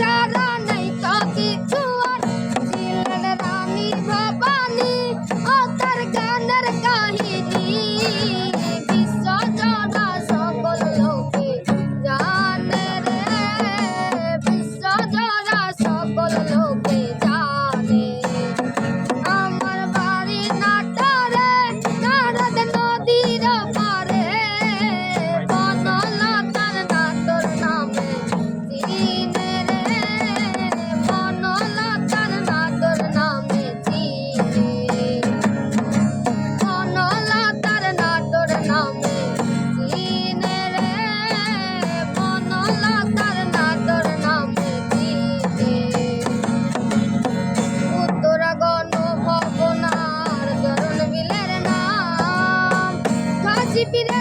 I'm not charla. শিবিরে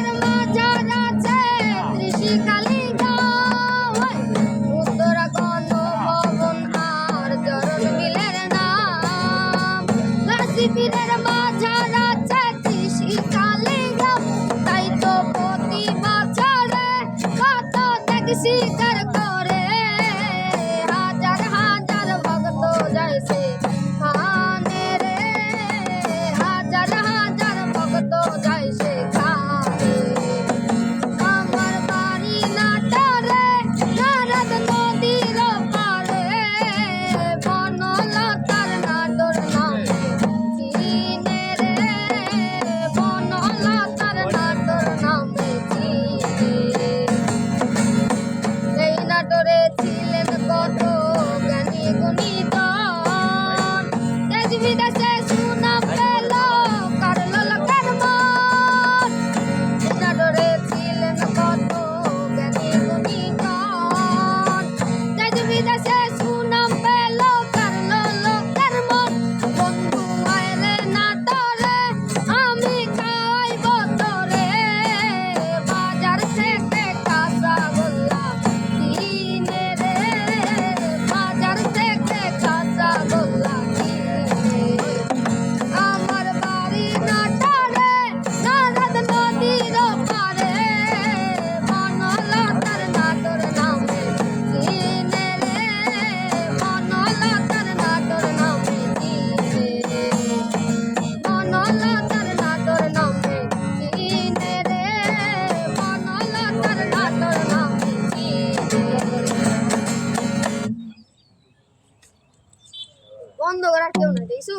বন্ধ করার কেউ নাই দেখছ?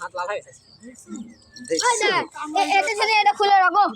হাত লাগাই এটা ছেলে এটা খুলে রাখো।